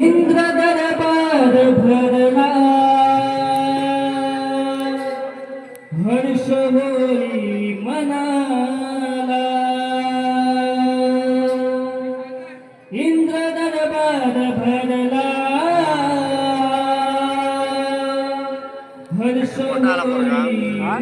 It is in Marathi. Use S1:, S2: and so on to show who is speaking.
S1: इंद्र दरबार भरला हर्ष होई मनाला। इंद्र दरबार भरला हर्ष
S2: मोठा
S1: होई
S2: हा?